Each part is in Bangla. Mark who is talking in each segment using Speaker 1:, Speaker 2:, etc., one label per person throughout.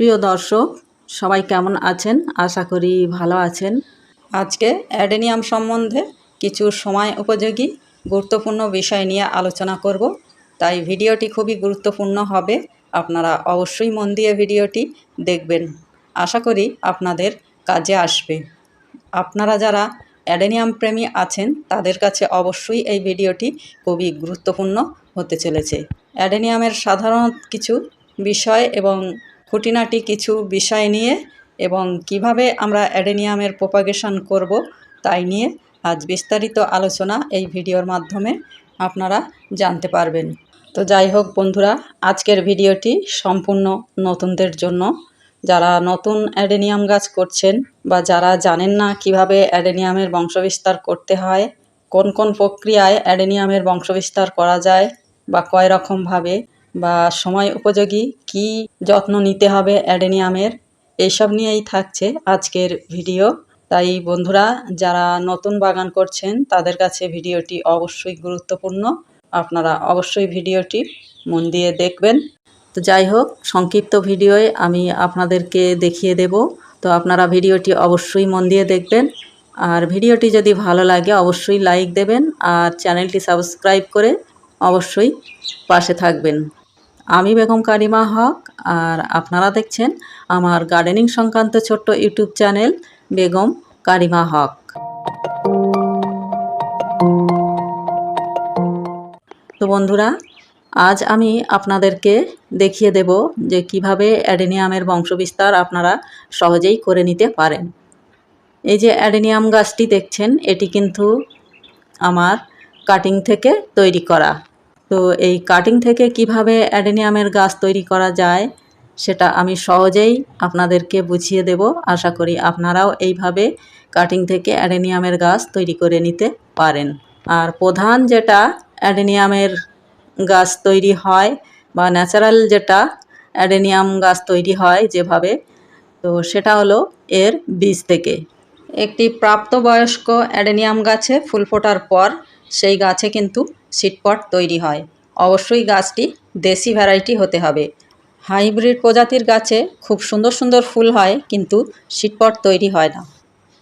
Speaker 1: প্রিয় দর্শক, সবাই কেমন আছেন? আশা করি ভালো আছেন। আজকে অ্যাডেনিয়াম সম্বন্ধে কিছু সময় উপযোগী, গুরুত্বপূর্ণ বিষয় নিয়ে আলোচনা করব। তাই ভিডিওটি খুবই গুরুত্বপূর্ণ হবে। আপনারা অবশ্যই মন দিয়ে ভিডিওটি দেখবেন। আশা করি আপনাদের কাজে আসবে। আপনারা যারা অ্যাডেনিয়াম প্রেমী আছেন, তাদের কাছে অবশ্যই এই ভিডিওটি খুবই গুরুত্বপূর্ণ হতে চলেছে। অ্যাডেনিয়ামের সাধারণ কিছু বিষয় এবং খুঁটিনাটি কিছু বিষয় নিয়ে এবং কীভাবে আমরা অ্যাডেনিয়ামের প্রোপাগেশন করব তাই নিয়ে আজ বিস্তারিত আলোচনা এই ভিডিওর মাধ্যমে আপনারা জানতে পারবেন। তো যাই হোক বন্ধুরা, আজকের ভিডিওটি সম্পূর্ণ নতুনদের জন্য। যারা নতুন অ্যাডেনিয়াম গাছ করছেন বা যারা জানেন না কীভাবে অ্যাডেনিয়ামের বংশবিস্তার করতে হয়, কোন কোন প্রক্রিয়ায় অ্যাডেনিয়ামের বংশবিস্তার করা যায় বা কয় রকমভাবে বা সময় উপযোগী কি যত্ন নিতে হবে অ্যাডেনিয়ামের এইসব নিয়েই থাকছে আজকের ভিডিও। তাই বন্ধুরা, যারা নতুন বাগান করছেন, তাদের কাছে ভিডিওটি অবশ্যই গুরুত্বপূর্ণ। আপনারা অবশ্যই ভিডিওটি মন দিয়ে দেখবেন। তো যাই হোক, সংক্ষিপ্ত ভিডিওয়ে আমি আপনাদেরকে দেখিয়ে দেব। তো আপনারা ভিডিওটি অবশ্যই মন দিয়ে দেখবেন। আর ভিডিওটি যদি ভালো লাগে, অবশ্যই লাইক দেবেন আর চ্যানেলটি সাবস্ক্রাইব করে অবশ্যই পাশে থাকবেন। আমি বেগম কারিমা হক, আর আপনারা দেখছেন আমার গার্ডেনিং সংক্রান্ত ছোট্ট ইউটিউব চ্যানেল বেগম কারিমা হক। তো বন্ধুরা, আজ আমি আপনাদেরকে দেখিয়ে দেব যে কীভাবে অ্যাডেনিয়ামের বংশবিস্তার আপনারা সহজেই করে নিতে পারেন। এই যে অ্যাডেনিয়াম গাছটি দেখছেন, এটি কিন্তু আমার কাটিং থেকে তৈরি করা। তো এই কাটিং থেকে কীভাবে অ্যাডেনিয়ামের গাছ তৈরি করা যায়, সেটা আমি সহজেই আপনাদেরকে বুঝিয়ে দেব। আশা করি আপনারাও এইভাবে কাটিং থেকে অ্যাডেনিয়ামের গাছ তৈরি করে নিতে পারেন। আর প্রধান যেটা অ্যাডেনিয়ামের গাছ তৈরি হয় বা ন্যাচারাল যেটা অ্যাডেনিয়াম গাছ তৈরি হয় যেভাবে, তো সেটা হলো এর বীজ থেকে। একটি প্রাপ্তবয়স্ক অ্যাডেনিয়াম গাছে ফুল ফোটার পর সেই গাছে কিন্তু সিটপট তৈরি হয়। অবশ্যই গাছটি দেশি ভ্যারাইটি হতে হবে। হাইব্রিড প্রজাতির গাছে খুব সুন্দর সুন্দর ফুল হয়, কিন্তু সিটপট তৈরি হয় না।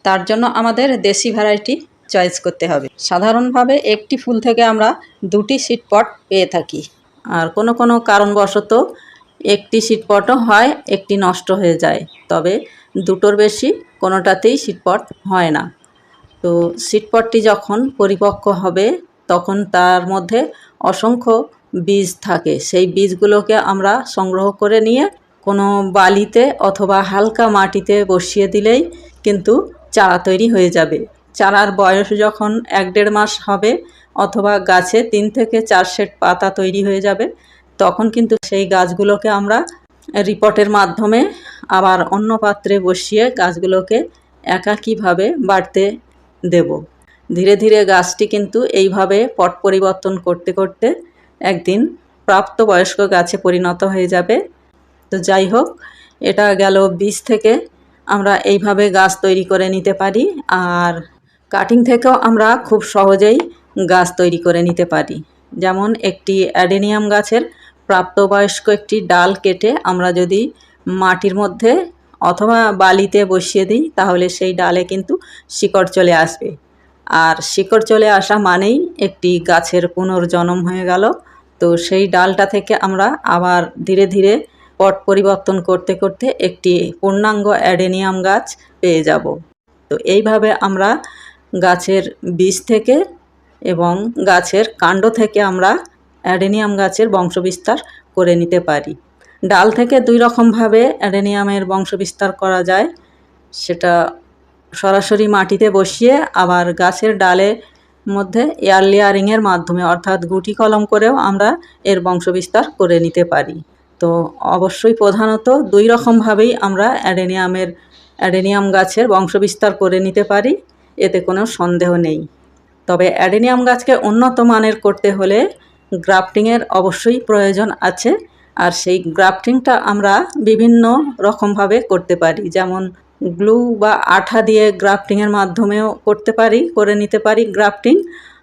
Speaker 1: তার জন্য আমাদের দেশি ভ্যারাইটি চয়েস করতে হবে। সাধারণভাবে একটি ফুল থেকে আমরা দুটি সিটপট পেয়ে থাকি। আর কোনো কোনো কারণবশত একটি সিটপটও হয়, একটি নষ্ট হয়ে যায়। তবে দুটোর বেশি কোনোটাতেই সিটপট হয় না। তো সিটপটটি যখন পরিপক্ক হবে তখন তার মধ্যে অসংখ্য বীজ থাকে। সেই বীজগুলোকে আমরা সংগ্রহ করে নিয়ে কোনো বালিতে অথবা হালকা মাটিতে বসিয়ে দিলেই কিন্তু চারা তৈরি হয়ে যাবে। চারার বয়স যখন এক দেড় মাস হবে অথবা গাছে তিন থেকে চার সেট পাতা তৈরি হয়ে যাবে, তখন কিন্তু সেই গাছগুলোকে আমরা রিপোর্টের মাধ্যমে আবার অন্য পাত্রে বসিয়ে গাছগুলোকে একাকীভাবে বাড়তে দেব। ধীরে ধীরে গাছটি কিন্তু এইভাবে পট পরিবর্তন করতে করতে একদিন প্রাপ্তবয়স্ক গাছে পরিণত হয়ে যাবে। তো যাই হোক, এটা গেল বীজ থেকে আমরা এইভাবে গাছ তৈরি করে নিতে পারি আর কাটিং থেকেও আমরা খুব সহজেই গাছ তৈরি করে নিতে পারি। যেমন একটি অ্যাডেনিয়াম গাছের প্রাপ্তবয়স্ক একটি ডাল কেটে আমরা যদি মাটির মধ্যে অথবা বালিতে বসিয়ে দিই, তাহলে সেই ডালে কিন্তু শিকড় চলে আসবে। আর শিকড় চলে আসা মানেই একটি গাছের পুনর্জন্ম হয়ে গেল। তো সেই ডালটা থেকে আমরা আবার ধীরে ধীরে পট পরিবর্তন করতে করতে একটি পূর্ণাঙ্গ অ্যাডেনিয়াম গাছ পেয়ে যাব। তো এইভাবে আমরা গাছের বীজ থেকে এবং গাছের কাণ্ড থেকে আমরা অ্যাডেনিয়াম গাছের বংশবিস্তার করে নিতে পারি। ডাল থেকে দুই রকমভাবে অ্যাডেনিয়ামের বংশবিস্তার করা যায়। সেটা সরাসরি মাটিতে বসিয়ে আবার গাছের ডালে মধ্যে এয়ার লেয়ারিংয়ের মাধ্যমে, অর্থাৎ গুটি কলম করেও আমরা এর বংশবিস্তার করে নিতে পারি। তো অবশ্যই প্রধানত দুই রকমভাবেই আমরা অ্যাডেনিয়ামের, অ্যাডেনিয়াম গাছের বংশবিস্তার করে নিতে পারি, এতে কোনো সন্দেহ নেই। তবে অ্যাডেনিয়াম গাছকে উন্নত মানের করতে হলে গ্রাফটিংয়ের অবশ্যই প্রয়োজন আছে, আর সেই গ্রাফটিংটা আমরা বিভিন্ন রকমভাবে করতে পারি। যেমন গ্লু বা আঠা দিয়ে গ্রাফটিংয়ের মাধ্যমেও করতে পারি, করে নিতে পারি গ্রাফটিং।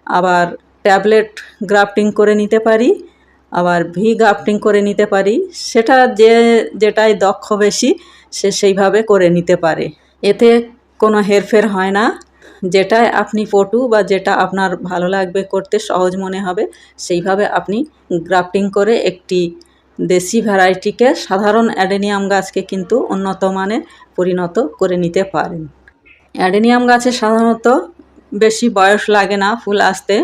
Speaker 1: আবার ট্যাবলেট গ্রাফটিং করে নিতে পারি, আবার ভি গ্রাফটিং করে নিতে পারি। সেটা যে যেটাই দক্ষ বেশি, সে সেইভাবে করে নিতে পারে। এতে কোনো হেরফের হয় না। যেটায় আপনি পটু বা যেটা আপনার ভালো লাগবে করতে সহজ মনে হবে, সেইভাবে আপনি গ্রাফটিং করে একটি দেশি ভ্যারাইটিকে সাধারণ অ্যাডেনিয়াম গাছকে কিন্তু উন্নত মানের পরিণত করে নিতে পারেন। অ্যাডেনিয়াম গাছে সাধারণত বেশি বয়স লাগে না ফুল আসতে।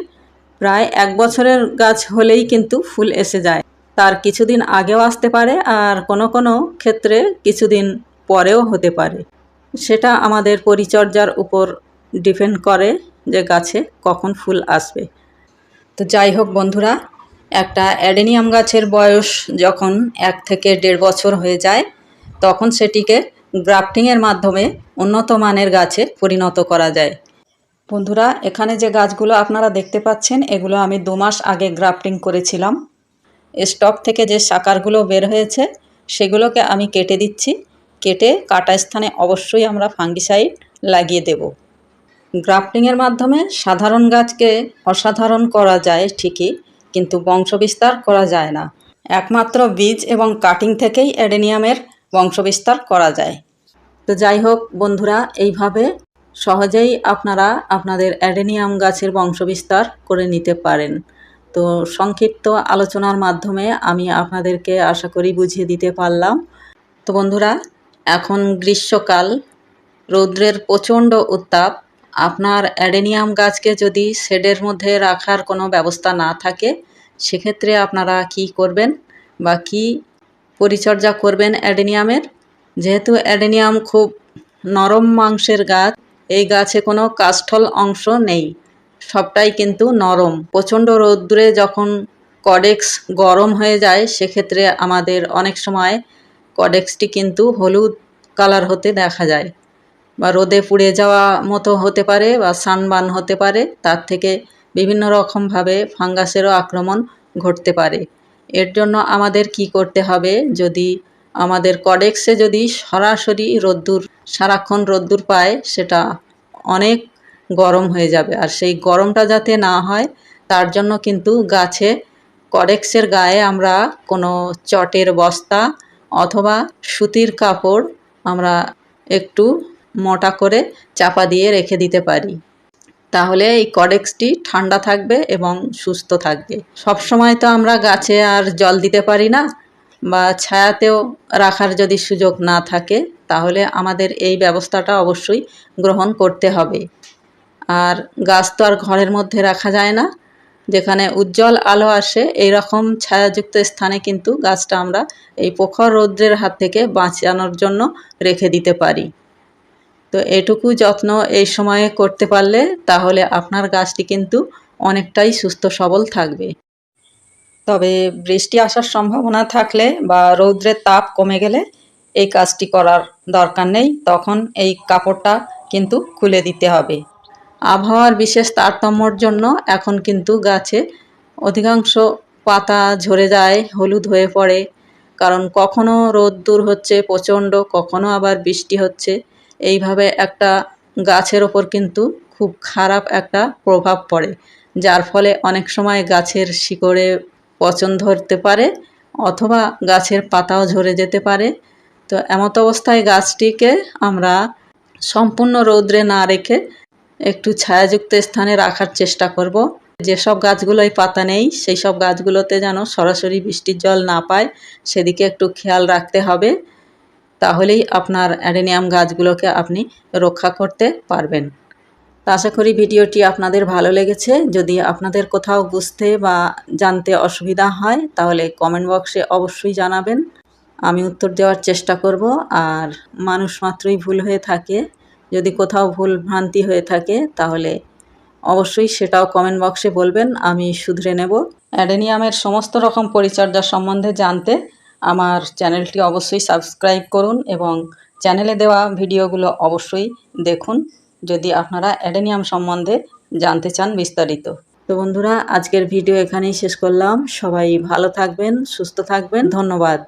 Speaker 1: প্রায় এক বছরের গাছ হলেই কিন্তু ফুল এসে যায়। তার কিছুদিন আগেও আসতে পারে আর কোনো কোনো ক্ষেত্রে কিছুদিন পরেও হতে পারে। সেটা আমাদের পরিচর্যার উপর ডিপেন্ড করে যে গাছে কখন ফুল আসবে। তো যাই হোক বন্ধুরা একটা অ্যাডেনিয়াম গাছের বয়স যখন এক থেকে দেড় বছর হয়ে যায়, তখন সেটিকে গ্রাফটিংয়ের মাধ্যমে উন্নত মানের গাছে পরিণত করা যায়। বন্ধুরা, এখানে যে গাছগুলো আপনারা দেখতে পাচ্ছেন, এগুলো আমি দু মাস আগে গ্রাফটিং করেছিলাম। স্টক থেকে যে সাকারগুলো বের হয়েছে, সেগুলোকে আমি কেটে দিচ্ছি। কেটে কাটা স্থানে অবশ্যই আমরা ফাঙ্গিসাইড লাগিয়ে দেব। গ্রাফটিংয়ের মাধ্যমে সাধারণ গাছকে অসাধারণ করা যায় ঠিকই কিন্তু বংশবিস্তার করা যায় না। একমাত্র বীজ এবং কাটিং থেকেই অ্যাডেনিয়ামের বংশবিস্তার করা যায়। তো যাই হোক বন্ধুরা, এইভাবে সহজেই আপনারা আপনাদের অ্যাডেনিয়াম গাছের বংশবিস্তার করে নিতে পারেন। তো সংক্ষিপ্ত আলোচনার মাধ্যমে আমি আপনাদেরকে আশা করি বুঝিয়ে দিতে পারলাম। তো বন্ধুরা, এখন গ্রীষ্মকাল, রৌদ্রের প্রচণ্ড উত্তাপ আপনার অ্যাডেনিয়াম গাছকে যদি শেডের মধ্যে রাখার কোনো ব্যবস্থা না থাকে, সেক্ষেত্রে আপনারা কি করবেন বা কি পরিচর্যা করবেন অ্যাডেনিয়ামের? যেহেতু অ্যাডেনিয়াম খুব নরম মাংসের গাছ, এই গাছে কোনো কাষ্ঠল অংশ নেই। সবটাই কিন্তু নরম। প্রচণ্ড রৌদ্রে যখন কডেক্স গরম হয়ে যায়, সেক্ষেত্রে আমাদের অনেক সময় কডেক্সটি কিন্তু হলুদ কালার হতে দেখা যায়। বা রোদে পুড়ে যাওয়া মতো হতে পারে বা সানবান হতে পারে, তার থেকে বিভিন্ন রকমভাবে ফাঙ্গাসেরও আক্রমণ ঘটতে পারে। এর জন্য আমাদের কি করতে হবে? যদি আমাদের কডেক্সে যদি সরাসরি রোদ্দুর, সারাক্ষণ রোদ্দুর পায়, সেটা অনেক গরম হয়ে যাবে। আর সেই গরমটা যাতে না হয়, তার জন্য কিন্তু গাছে, কডেক্সের গায়ে আমরা কোনো চটের বস্তা অথবা সুতির কাপড় আমরা একটু মোটা করে চাপা দিয়ে রেখে দিতে পারি। তাহলে এই কডেক্সটি ঠান্ডা থাকবে এবং সুস্থ থাকবে। সব সময় তো আমরা গাছে আর জল দিতে পারি না বা ছায়াতেও রাখার যদি সুযোগ না থাকে, তাহলে আমাদের এই ব্যবস্থাটা অবশ্যই গ্রহণ করতে হবে। আর গাছ তো আর ঘরের মধ্যে রাখা যায় না। যেখানে উজ্জ্বল আলো আসে এই রকম ছায়াযুক্ত স্থানে কিন্তু গাছটা আমরা এই প্রখর রৌদ্রের হাত থেকে বাঁচানোর জন্য রেখে দিতে পারি। তো এটুকু যত্ন এই সময়ে করতে পারলে তাহলে আপনার গাছটি কিন্তু অনেকটাই সুস্থ সবল থাকবে। তবে বৃষ্টি আসার সম্ভাবনা থাকলে বা রৌদ্রের তাপ কমে গেলে এই কাজটি করার দরকার নেই, তখন এই কাপড়টা কিন্তু খুলে দিতে হবে। আবহাওয়ার বিশেষ তারতম্যর জন্য এখন কিন্তু গাছে অধিকাংশ পাতা ঝরে যায়, হলুদ হয়ে পড়ে, কারণ কখনো রোদ্দুর হচ্ছে, প্রচণ্ড, কখনো আবার বৃষ্টি হচ্ছে। এইভাবে একটা গাছের ওপর কিন্তু খুব খারাপ একটা প্রভাব পড়ে, যার ফলে অনেক সময় গাছের শিকড়ে পচন ধরতে পারে অথবা গাছের পাতাও ঝরে যেতে পারে। তো এমত অবস্থায় গাছটিকে আমরা সম্পূর্ণ রৌদ্রে না রেখে একটু ছায়াযুক্ত স্থানে রাখার চেষ্টা করব। যেসব গাছগুলোয় পাতা নেই, সেই সব গাছগুলোতে যেন সরাসরি বৃষ্টির জল না পায়, সেদিকে একটু খেয়াল রাখতে হবে। তাহলেই আপনার অ্যাডেনিয়াম গাছগুলোকে আপনি রক্ষা করতে পারবেন। আশা করি ভিডিওটি আপনাদের ভালো লেগেছে। যদি আপনাদের কোথাও বুঝতে বা জানতে অসুবিধা হয়, তাহলে কমেন্ট বক্সে অবশ্যই জানাবেন। আমি উত্তর দেওয়ার চেষ্টা করব। আর মানুষ মাত্রই ভুল হয়ে থাকে, যদি কোথাও ভুল ভ্রান্তি হয়ে থাকে, তাহলে অবশ্যই সেটাও কমেন্ট বক্সে বলবেন। আমি শুধরে নেব। অ্যাডেনিয়ামের সমস্ত রকম পরিচর্যা সম্বন্ধে জানতে আমার চ্যানেলটি অবশ্যই সাবস্ক্রাইব করুন এবং চ্যানেলে দেওয়া ভিডিওগুলো অবশ্যই দেখুন যদি আপনারা অ্যাডেনিয়াম সম্বন্ধে জানতে চান বিস্তারিত। তো বন্ধুরা, আজকের ভিডিও এখানেই শেষ করলাম। সবাই ভালো থাকবেন, সুস্থ থাকবেন। ধন্যবাদ।